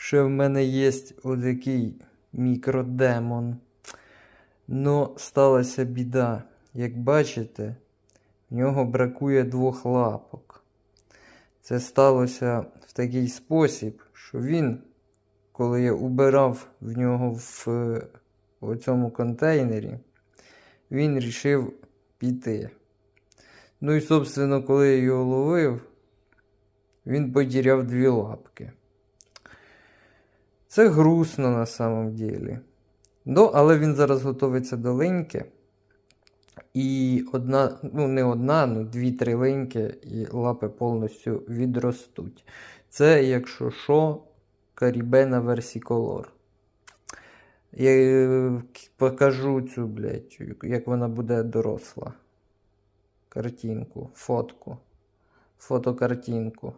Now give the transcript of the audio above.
що в мене є отакий мікродемон. Но сталася біда. Як бачите, в нього бракує двох лапок. Це сталося в такий спосіб, що він, коли я убирав в нього в, в цьому контейнері, він рішив піти. Ну і, собственно, коли я його ловив, він потеряв дві лапки. Це грустно на самом деле. Ну, але він зараз готується до линьки. І одна, ну не одна, ну дві-три линьки, і лапи повністю відростуть. Це, якщо що, карібена версіколор. Я е, покажу цю, блядь, як вона буде доросла. Картинку, фотку. Фотокартинку.